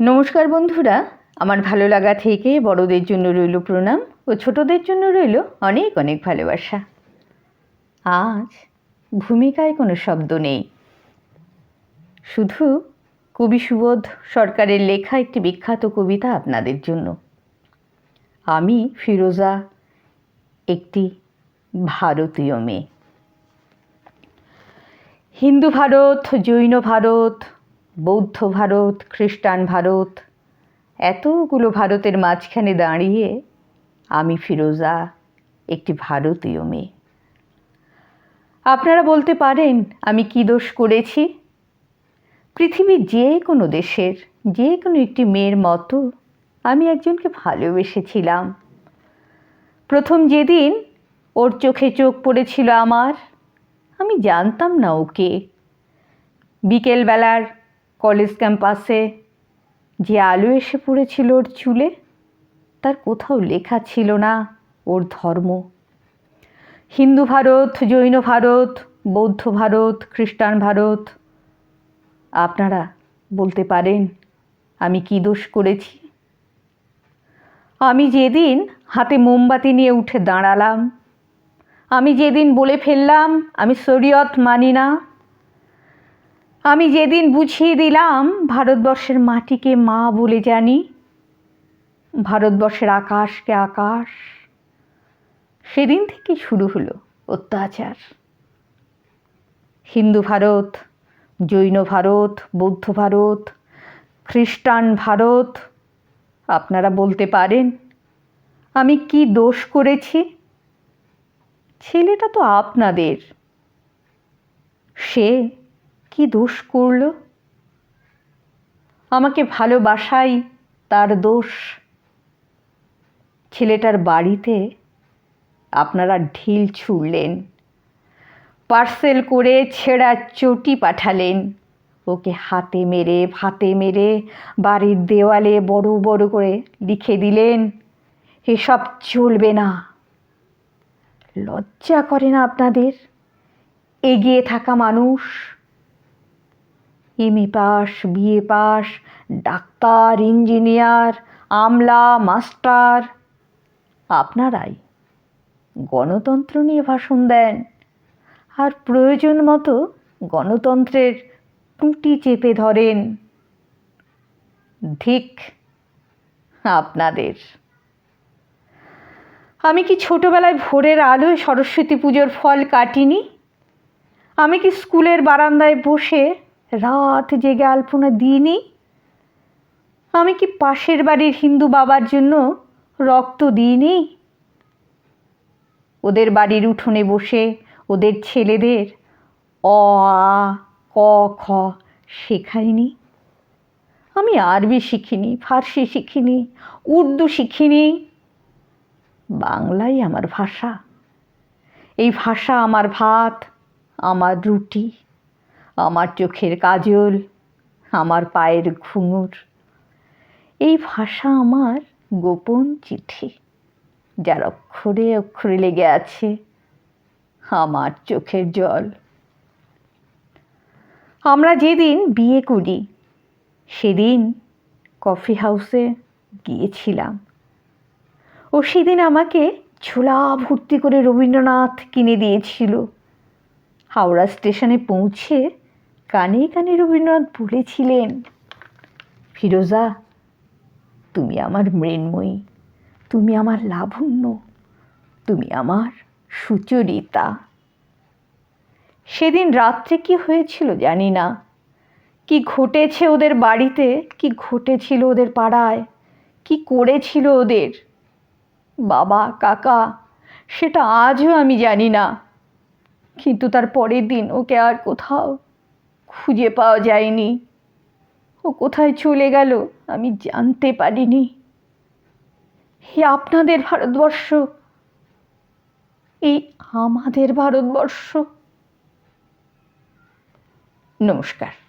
নমস্কার বন্ধুরা, আমার ভালো লাগা থেকে বড়দের জন্য রইল প্রণাম ও ছোটদের জন্য রইল অনেক অনেক ভালোবাসা। আজ ভূমিকায় কোনো শব্দ নেই। শুধু কবি সুবোধ সরকারের লেখা একটি বিখ্যাত কবিতা আপনাদের জন্য। আমি ফিরোজা, একটি ভারতীয় মেয়ে। হিন্দু ভারত, জৈন ভারত বৌদ্ধ ভারত, খ্রিস্টান ভারত, এতগুলো ভারতের মাঝখানে দাঁড়িয়ে আমি ফিরোজা, একটি ভারতীয় মেয়ে। আপনারা বলতে পারেন, আমি কী দোষ করেছি? পৃথিবীর যে কোনো দেশের, যে কোনো একটি মেয়ের মতো আমি একজনকে ভালোবেসেছিলাম। প্রথম যেদিন ওর চোখে চোখ পড়েছিল আমার, আমি জানতাম না ওকে। বিকেলবেলার কলেজ ক্যাম্পাসে যে আলো এসে পড়েছিল ওর চুলে, তার কোথাও লেখা ছিল না ওর ধর্ম। হিন্দু ভারত, জৈন ভারত, বৌদ্ধ ভারত, খ্রিস্টান ভারত, আপনারা বলতে পারেন আমি কী দোষ করেছি? আমি যেদিন হাতে মোমবাতি নিয়ে উঠে দাঁড়ালাম, আমি যেদিন বলে ফেললাম, আমি শরীয়ত মানি না আমি যেদিন বুঝিয়ে দিলাম ভারতবর্ষের মাটিকে মা বলে জানি, ভারতবর্ষের আকাশকে আকাশ, সেদিন থেকে শুরু হলো অত্যাচার। হিন্দু ভারত, জৈন ভারত, বৌদ্ধ ভারত, খ্রিস্টান ভারত, আপনারা বলতে পারেন, আমি কি দোষ করেছি? ছেলেটা তো আপনাদের। সে কি দোষ করল? আমাকে ভালোবাসাই তার দোষ। ছেলেটার বাড়িতে আপনারা ঢিল ছুড়লেন, পার্সেল করে ছেঁড়া চটি পাঠালেন। ওকে হাতে মেরে, ভাতে মেরে, বাড়ির দেওয়ালে বড় বড় করে লিখে দিলেন, এসব চলবে না। লজ্জা করে না আপনাদের? এগিয়ে থাকা মানুষ MA pass, BA pass, doctor, engineer, আমলা, মাস্টার। আপনারাই গণতন্ত্র নিয়ে ভাষণ দেন। আর প্রয়োজন মতো গণতন্ত্রের টুটি চেপে ধরেন। ধিক আপনাদের। আমি কি ছোটবেলায় ভোরের আলোয় সরস্বতী পুজোর ফল কাটিনি? আমি কি স্কুলের বারান্দায় বসে রাত জেগে আলপনা দিইনি। আমি কি পাশের বাড়ির হিন্দু বাবার জন্য রক্ত দিইনি? ওদের বাড়ির উঠোনে বসে ওদের ছেলেদের অ, আ, ক, খ শেখাইনি। আমি আরবি শিখিনি, ফার্সি শিখিনি, উর্দু শিখিনি। বাংলাই আমার ভাষা। এই ভাষা, আমার ভাত, আমার রুটি। আমার চোখের কাজল, আমার পায়ের ঘুঙুর। এই ভাষা আমার গোপন চিঠি, যার অক্ষরে অক্ষরে লেগে আছে আমার চোখের জল। আমরা যেদিন বিয়ে করি, সেদিন কফি হাউসে গিয়েছিলাম। ও সেদিন আমাকে ছোলা ভর্তি করে রবীন্দ্রনাথ কিনে দিয়েছিল। হাওড়া স্টেশনে পৌঁছে কানে কানে রবীন্দ্রনাথ বলেছিলেন, ফিরোজা, তুমি আমার মৃন্ময়ী, তুমি আমার লাবণ্য, তুমি আমার সুচরিতা। সেদিন রাত্রে কি হয়েছিল জানি না। কি ঘটেছে ওদের বাড়িতে, কি ঘটেছিল ওদের পাড়ায়, কি করেছিল ওদের বাবা, কাকা, সেটা আজও আমি জানি না। কিন্তু তার পরের দিন ওকে আর কোথাও খুঁজে পাওয়া যায়নি। ও কোথায় চলে গেল আমি জানতে পারিনি। হে আপনাদের ভারতবর্ষ! এই আমাদের ভারতবর্ষ! নমস্কার।